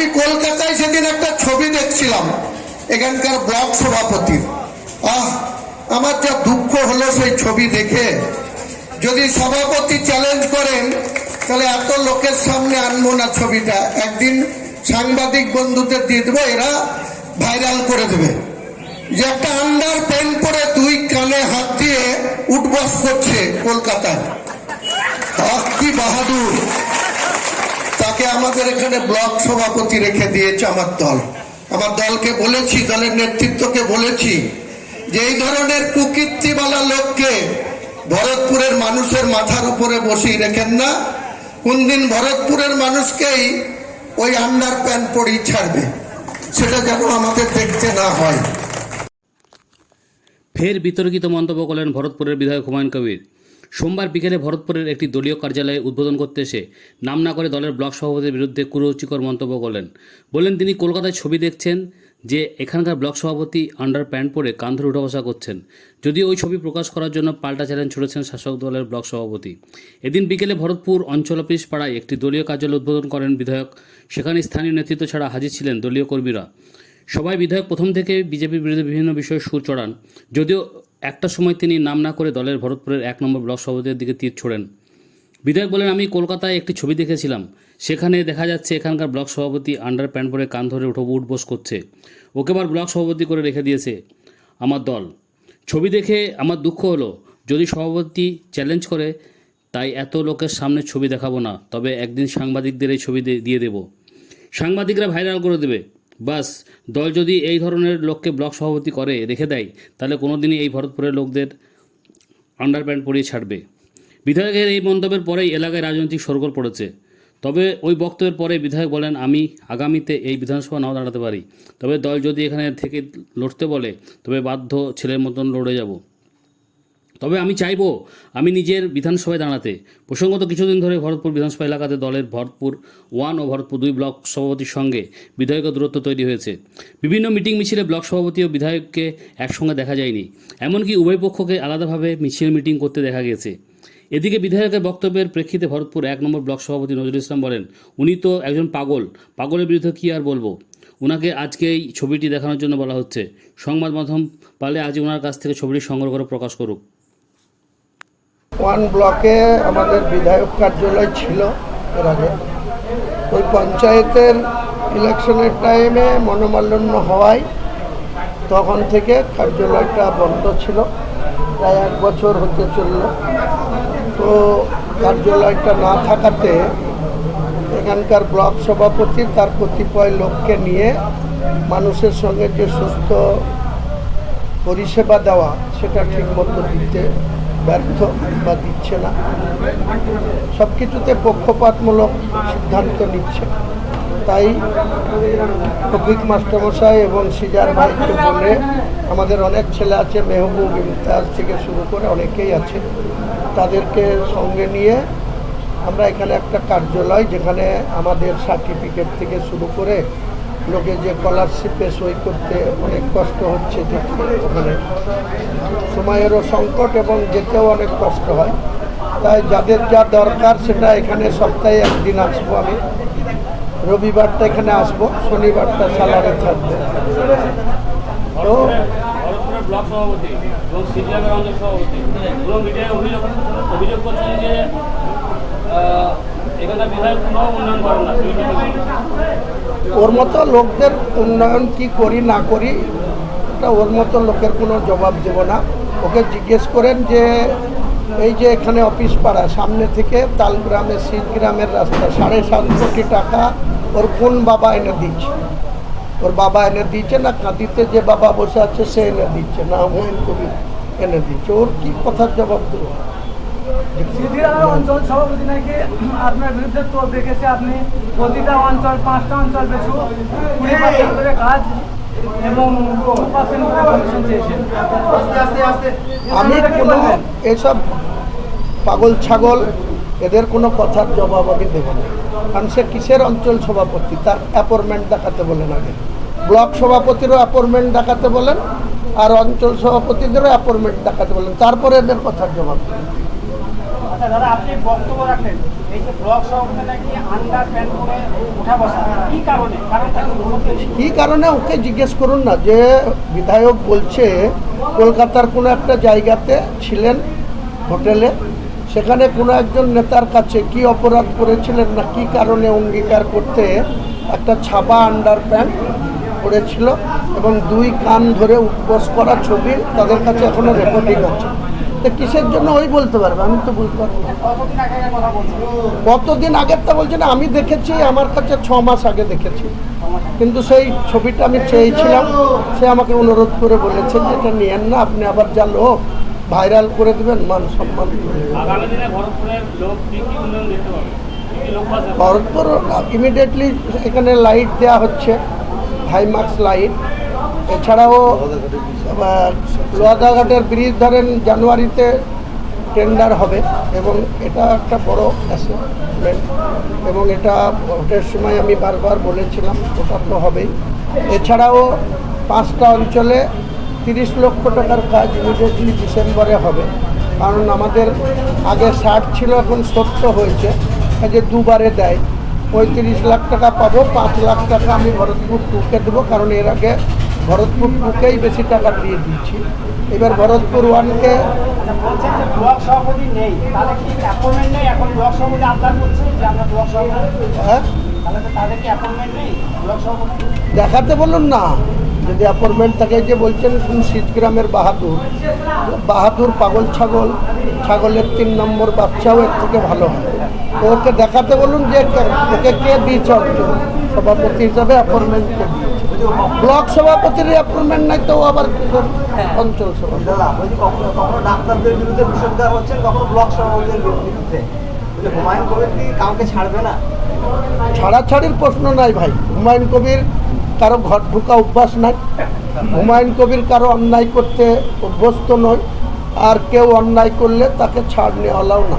আমি কলকাতায় সেদিন একটা ছবি দেখছিলাম, এখানকার ব্লক সভাপতির আহ, আমার যা দুঃখ হলো সেই ছবি দেখে। যদি সভাপতি চ্যালেঞ্জ করেন, তাহলে এত লোকের সামনে আনব না ছবিটা। একদিন সাংবাদিক বন্ধুদের দিয়ে দেবো, এরা ভাইরাল করে দেবে। যে একটা আন্ডার প্যান্ট পরে দুই কানে হাত দিয়ে উঠবস করছে কলকাতায়। আহ, কি বাহাদুর। আমাদের এখানে ব্লক সভাপতি রেখে দিয়েছে আমার দল। আমার দলকে বলেছি, দলের নেতৃত্বকে বলেছি যে এই ধরনের কুকীর্তিওয়ালা লোককে ভরতপুরের মানুষের মাথার উপরে বসিয়ে রেখেন না। কোন দিন ভরতপুরের মানুষকেই ওই আন্ডার প্যান্ট পরেই ছাড়বে। সেটা যেন আমাদের দেখতে না হয়। ফের বিতর্কিত মন্তব্য করলেন ভরতপুরের বিধায়ক হুমায়ুন কবির। সোমবার বিকেলে ভরতপুরের একটি দলীয় কার্যালয়ে উদ্বোধন করতে এসে নাম না করে দলের ব্লক সভাপতির বিরুদ্ধে কুরুচিকর মন্তব্য করলেন। বললেন, তিনি কলকাতায় ছবি দেখছেন যে এখানকার ব্লক সভাপতি আন্ডার প্যান্ট পরে কান ধরে উঠা বসা করছেন। যদিও ওই ছবি প্রকাশ করার জন্য পাল্টা চ্যালেঞ্জ ছুড়েছেন শাসক দলের ব্লক সভাপতি। এদিন বিকেলে ভরতপুর অঞ্চল অফিস পাড়ায় একটি দলীয় কার্যালয় উদ্বোধন করেন বিধায়ক। সেখানে স্থানীয় নেতৃত্ব ছাড়া হাজির ছিলেন দলীয় কর্মীরা। সবাই বিধায়ক প্রথম থেকে বিজেপির বিরুদ্ধে বিভিন্ন বিষয়ে সুর চড়ান। যদিও একটা সময় তিনি নাম না করে দলের ভরতপুরের এক নম্বর ব্লক সভাপতির দিকে তীর ছোড়েন। বিধায়ক বলেন, আমি কলকাতায় একটি ছবি দেখেছিলাম। সেখানে দেখা যাচ্ছে এখানকার ব্লক সভাপতি আন্ডার প্যান্ট পরে কান ধরে উঠো উঠবোস করছে। ওকে আবার ব্লক সভাপতি করে রেখে দিয়েছে আমার দল। ছবি দেখে আমার দুঃখ হলো। যদি সভাপতি চ্যালেঞ্জ করে, তাই এত লোকের সামনে ছবি দেখাবো না। তবে একদিন সাংবাদিকদের এই ছবি দিয়ে দেবো। সাংবাদিকরা ভাইরাল করে দেবে। বাস, দল যদি এই ধরনের লোককে ব্লক সভাপতি করে, রেখে দেয়, তাহলে কোনো দিনই এই ভরতপুরের লোকদের আন্ডারপ্যান্ট পরিয়ে ছাড়বে। বিধায়কের এই মন্তব্যের পরেই এলাকায় রাজনৈতিক সরগোল পড়েছে। তবে ওই বক্তব্যের পরে বিধায়ক বলেন, আমি আগামীতে এই বিধানসভা নাও দাঁড়াতে পারি। তবে দল যদি এখানে থেকে লড়তে বলে, তবে বাধ্য ছেলের মতন লড়ে যাব। তবে আমি চাইব আমি নিজের বিধানসভায় দাঁড়াতে। প্রসঙ্গত কিছুদিন ধরে ভরতপুর বিধানসভা এলাকাতে দলের ভরতপুর ওয়ান ও ভরতপুর দুই ব্লক সভাপতির সঙ্গে বিধায়কের দূরত্ব তৈরি হয়েছে। বিভিন্ন মিটিং মিছিলে ব্লক সভাপতি ও বিধায়ককে একসঙ্গে দেখা যায়নি। এমনকি উভয় পক্ষকে আলাদাভাবে মিছিল মিটিং করতে দেখা গেছে এদিকে বিধায়কের বক্তব্যের প্রেক্ষিতে ভরতপুর এক নম্বর ব্লক সভাপতি নজরুল ইসলাম বলেন, উনি তো একজন পাগল। পাগলের বিরুদ্ধে কী আর বলব? ওনাকে আজকে এই ছবিটি দেখানোর জন্য বলা হচ্ছে। সংবাদ মাধ্যম পালে আজ ওনার কাছ থেকে ছবিটি সংগ্রহ করে প্রকাশ করুক। ওয়ান ব্লকে আমাদের বিধায়ক কার্যালয় ছিল এর আগে। ওই পঞ্চায়েতের ইলেকশনের টাইমে মনোমালিন্য হওয়ায় তখন থেকে কার্যালয়টা বন্ধ ছিল, প্রায় এক বছর হতে চলল। তো কার্যালয়টা না থাকাতে এখানকার ব্লক সভাপতি তার কতিপয় লোককে নিয়ে মানুষের সঙ্গে যে সুস্থ পরিষেবা দেওয়া সেটা ঠিক মতো দিতে ব্যর্থ বা দিচ্ছে না। সব কিছুতে পক্ষপাতমূলক সিদ্ধান্ত নিচ্ছে। তাই রফিক মাস্টারমশাই এবং সিজার ভাইকে বলে আমাদের অনেক ছেলে আছে, মেহবুব ইমতাজ থেকে শুরু করে অনেকেই আছে। তাদেরকে সঙ্গে নিয়ে আমরা এখানে একটা কার্যালয় যেখানে আমাদের সার্টিফিকেট থেকে শুরু করে লোকে যে স্কলারশিপে সই করতে অনেক কষ্ট হচ্ছে ওখানে সময়েরও সংকট এবং যেতেও অনেক কষ্ট হয়। তাই যাদের যা দরকার সেটা এখানে সপ্তাহে একদিন আসব আমি। রবিবারটা এখানে আসব, শনিবারটা স্যালারি থাকবে। তো সভাপতি ওর মতো লোকদের উন্নয়ন কি করি, না করি, এটা ওর মতো লোকের কোনো জবাব দেব না। ওকে জিজ্ঞেস করেন যে, এই যে এখানে অফিস পাড়া, সামনে থেকে তালগ্রামে গ্রামের রাস্তা, সাড়ে সাত কোটি টাকা ওর কোন বাবা এনে দিচ্ছে? ওর বাবা এনে দিচ্ছে না, কাঁদিতে যে বাবা বসে আছে, সে এনে দিচ্ছে না হুমায়ুন কবির এনে দিচ্ছে। ওর কি কথার জবাব দেবো? অঞ্চল সভাপতি নাকি আপনার বিরুদ্ধে তো দেখেছে আপনি? প্রতিটা অঞ্চল পাঁচটা অঞ্চল পেছু কুড়ি পার্সেন্ট করে কাজ এবং পার্সেন্ট করে কমিশন চেয়েছেন আমি কোনো এসব পাগল ছাগল এদের কোনো কথার জবাব আমি দেব না। কারণ সে কিসের অঞ্চল সভাপতি? তার অ্যাপয়েন্টমেন্ট দেখাতে বলেন আগে। ব্লক সভাপতিরও অ্যাপয়েন্টমেন্ট দেখাতে বলেন আর অঞ্চল সভাপতিদেরও অ্যাপয়েন্টমেন্ট দেখাতে বলেন। তারপরে এদের কথার জবাব। দেবেন আচ্ছা দাদা, আপনি বক্তব্য রাখেন। এই যে ব্লক সভাপতি নাকি আন্ডার প্যান্ট করে উঠা বসা, কি কারণে? কি কারণে? ওকে জিজ্ঞেস করুন না যে বিধায়ক বলছে, কলকাতার কোনো একটা জায়গাতে ছিলেন হোটেলে, সেখানে কোনো একজন নেতার কাছে কি অপরাধ করেছিলেন না কি কারণে অঙ্গীকার করতে একটা ছাপা আন্ডার প্যান্ট পড়েছিল এবং দুই কান ধরে উপবাস করা ছবি তাদের কাছে এখনও রেকর্ডিং আছে। তো কিসের জন্য ওই বলতে পারবে? আমি তো বলতে পারব। কতদিন আগে কথা বলছেন আগেরটা বলছে না আমি দেখেছি আমার কাছে ছ মাস আগে দেখেছি। কিন্তু সেই ছবিটা আমি চেয়েছিলাম সে আমাকে অনুরোধ করে বলেছে যে এটা নিয়েন না আপনি আবার যা লোক ভাইরাল করে দেবেন মান সম্মান ভরতপুর ইমিডিয়েটলি এখানে লাইট দেওয়া হচ্ছে হাইমার্কস লাইট এছাড়াও আহ, লোহাদাঘাটের ব্রিজ ধরেন জানুয়ারিতে টেন্ডার হবে এবং এটা একটা বড় অ্যাসেটমেন্ট এবং এটা ভোটের সময় আমি বারবার বলেছিলাম ওটা তো হবেই। এছাড়াও পাঁচটা অঞ্চলে তিরিশ লক্ষ টাকার কাজ ইমিডিয়েটলি ডিসেম্বরে হবে। কারণ আমাদের আগে ষাট ছিল এখন সত্তর হয়েছে। যে দুবারে দেয় পঁয়ত্রিশ লাখ টাকা পাবো পাঁচ লাখ টাকা আমি ভরতপুর টুকে দেবো কারণ এর আগে ভরতপুর টুকেই বেশি টাকা দিয়ে দিচ্ছি। এবার ভরতপুর ওয়ানকে হ্যাঁ? দেখাতে বলুন না। যদি অ্যাপয়েন্টমেন্ট থাকে যে বলছেন কোন শীতগ্রামের বাহাদুর। বাহাদুর পাগল ছাগল। ছাগলের তিন নম্বর বাচ্চাও এর থেকে ভালো হয়। ওকে দেখাতে বলুন যে কে- ওকে কে দিয়েছে সভাপতি হিসাবে অ্যাপয়েন্টমেন্ট কে দিয়েছে ব্লক সভাপতির অ্যাপয়েন্টমেন্ট নাই তো আবার অঞ্চল সভাপতি কখনো কখনো ডাক্তারদের বিরুদ্ধে বিষোদ্গার হচ্ছেন কখনো ব্লক সভাপতিদের বিরুদ্ধে। হুমায়ুন কবির কি কাউকে ছাড়বে না? ছাড়াছাড়ির প্রশ্ন নাই ভাই। হুমায়ুন কবির কারও ঘর ঢুকা অভ্যাস নাই। হুমায়ুন কবির কারও অন্যায় করতে অভ্যস্ত নয়। আর কেউ অন্যায় করলে তাকে ছাড় নেওয়ালাও না।